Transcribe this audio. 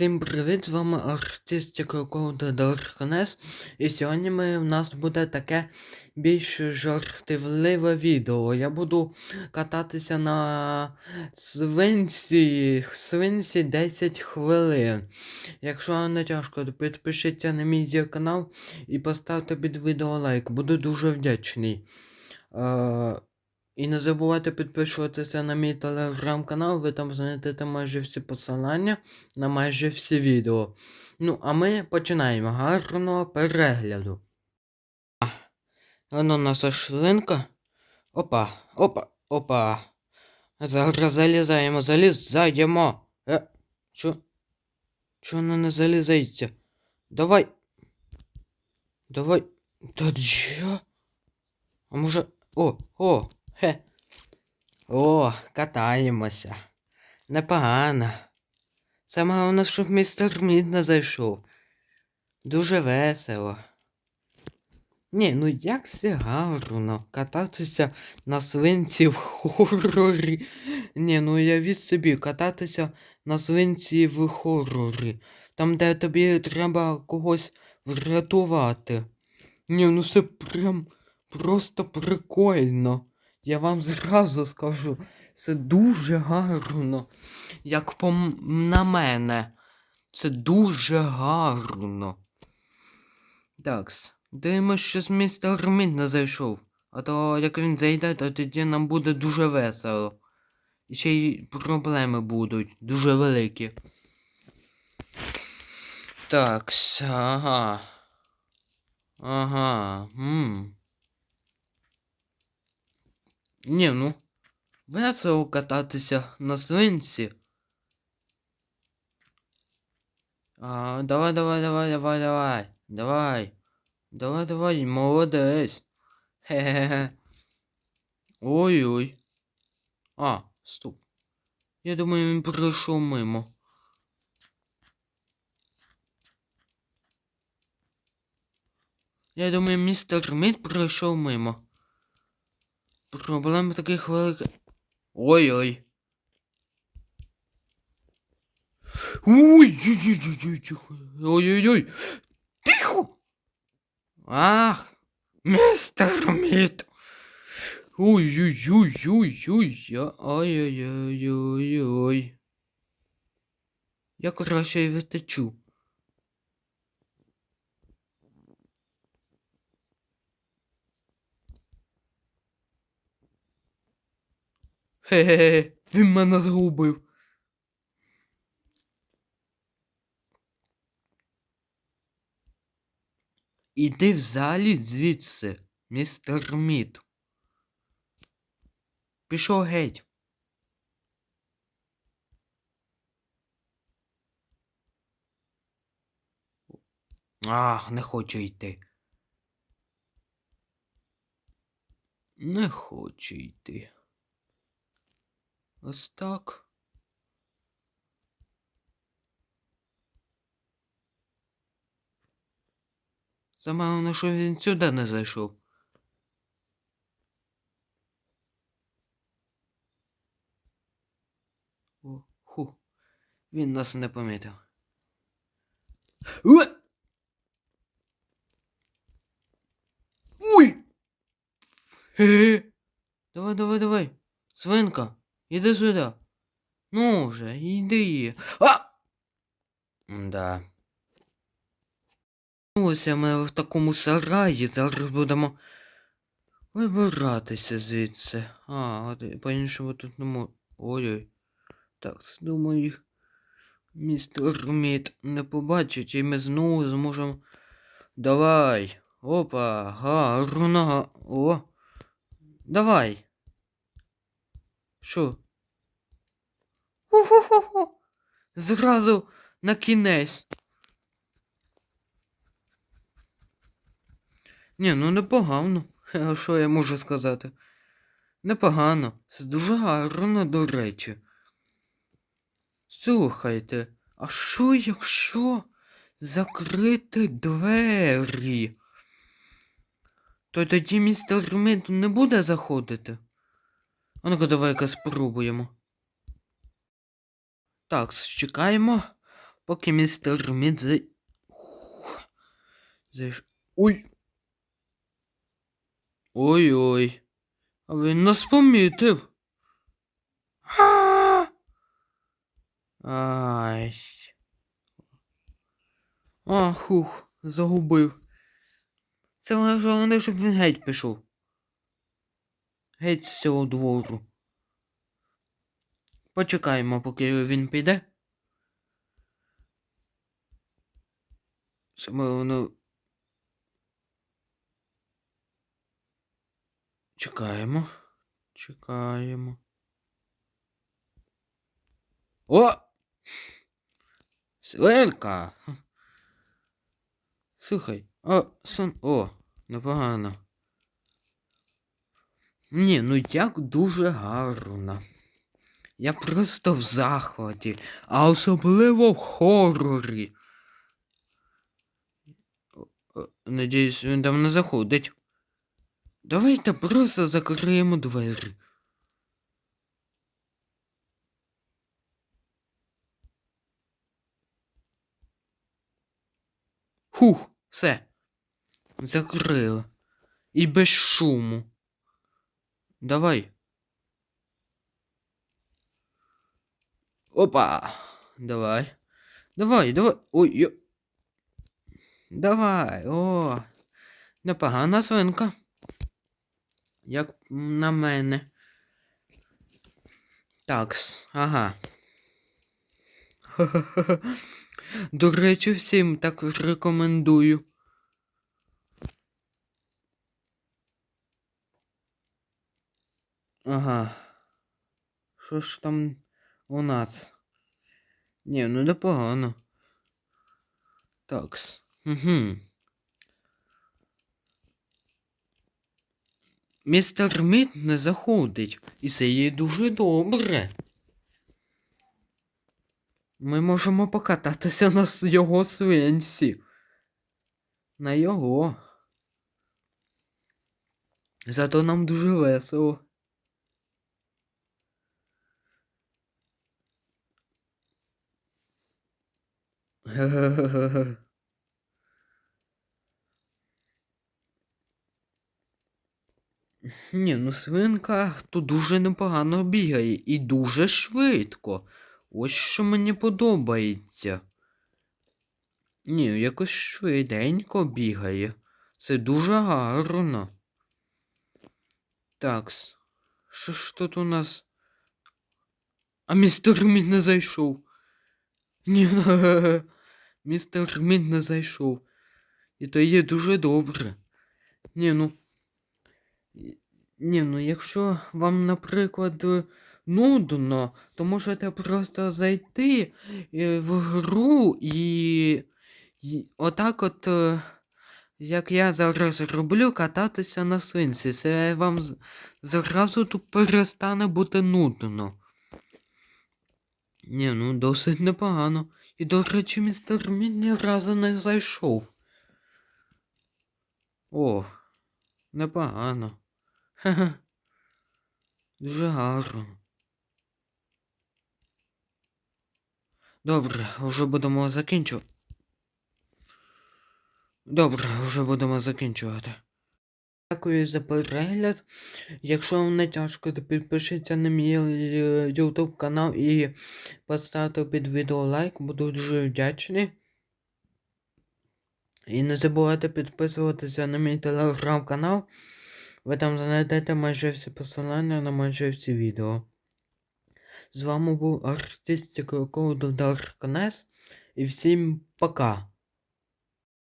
Всім привіт! З вами артист Крокоуда Даркнес. І сьогодні ми, в нас буде таке більш жартівливе відео. Я буду кататися на свинці, свинці 10 хвилин. Якщо вам не тяжко, то підпишіться на мій канал і поставте під відео лайк. Буду дуже вдячний. Е, і не забувайте підписуватися на мій телеграм-канал, ви там знайдете майже всі посилання на майже всі відео. Ну, а ми починаємо гарного перегляду. А, Воно наша шлинка. Опа, опа, опа. Зараз залізаємо, залізаємо. Е, чо? Чо воно не залізається? Давай. Давай. Та чо? А може. О, о, хе. О, катаємося. Непогано. Саме головне, щоб містер Мід не зайшов. Дуже весело. Ні, ну як це гарно кататися на свинці в хорорі. Ні, ну уявіть собі, кататися на свинці в хорорі. Там, де тобі треба когось врятувати. Ні, ну це прям просто прикольно. Я вам зразу скажу, це дуже гарно. Як по на мене. Це дуже гарно. Такс. Дивимось, що з містер Мід не зайшов. А то як він зайде, то тоді нам буде дуже весело. І ще й проблеми будуть дуже великі. Такс, ага. Ага. Ні, ну. Весело кататися на свинці. А, давай, давай, давай, давай, давай. Давай. Давай, давай, молодець. Хе-хе-хе. Ой-ой. А, стоп. Я думаю, він пройшов мимо. Я думаю, містер Мід пройшов мимо. Проблем таких великих. Ой-ой. Ой-ой-ой-ой-ой. Ой-ой-ой. Тихо. Ах, містер Мід. Ой-ой-ой-ой-ой. Ой-ой-ой-ой-ой. Я краще й витечу. Хе-хе-хе, він мене згубив. Іди взагалі звідси, містер Мід. Пішов геть. Ах, не хочу йти. Не хочу йти. Ось так. Саме головне, що він сюди не зайшов. О, ху. Він нас не помітив. Уе! Ой! Хе-хе. Давай, давай, давай. Свинка, іди сюди. Ну вже, іди. А! Да. Ось ми в такому сараї зараз будемо вибиратися звідси. А, от по-іншому тут не можу. Ой-ой. Так, думаю, містер Мід не побачить і ми знову зможемо. Давай. Опа, гарно. О. Давай. Що? Ху-ху-ху-ху. Зразу на кінець. Ні, ну непогано. А що я можу сказати? Непогано. Це дуже гарно, до речі. Слухайте, а що якщо закрити двері? То тоді містер Мід не буде заходити? А ну-ка давай-ка спробуємо. Так, чекаємо. Поки містер Мід за... Зайш... Ой. Ой-ой. А він нас помітив. Ай. А, хух, загубив. Це головне, щоб він геть пішов. Геть з цього двору. Почекаємо, поки він піде. Саме воно. Чекаємо. Чекаємо. О! Свинка! Слухай, о, сон. О, непогано. Ні, ну як дуже гарно. Я просто в захваті, а особливо в хорорі. О, о, Надіюсь, він не заходить. Давайте просто закриємо двері. Хух, все. Закрили. І без шуму. Давай. Опа. Давай. Давай, давай. Ой. йо. Давай. О. Непогана свинка. Як на мене. Такс. Ага. До речі, всім так рекомендую. Ага. Що ж там у нас? Ні, ну непогано. Такс. Угу. Містер Мід не заходить, і це є дуже добре. Ми можемо покататися на його свинці. На його. Зато нам дуже весело. Ні, ну свинка тут дуже непогано бігає і дуже швидко. Ось що мені подобається. Ні, якось швиденько бігає. Це дуже гарно. Такс. Що ж тут у нас? А містер Мід не зайшов. Ні, містер Мід не зайшов. І то є дуже добре. Ні, ну. Ні, ну якщо вам, наприклад, нудно, то можете просто зайти е, в гру і, і отак от, е, як я зараз роблю, кататися на свинці. Це вам зразу тут перестане бути нудно. Ні, ну досить непогано. І, до речі, містер Мід ні разу не зайшов. О, непогано. Ха-ха. Дуже гарно. Добре, вже будемо закінчувати. Добре, вже будемо закінчувати. Дякую за перегляд. Якщо вам не тяжко, то підпишіться на мій е, YouTube канал і поставте під відео лайк, буду дуже вдячний. І не забувайте підписуватися на мій телеграм-канал. Ви там знайдете майже всі посилання на майже всі відео. З вами був артист Коду Даркнес. І всім пока!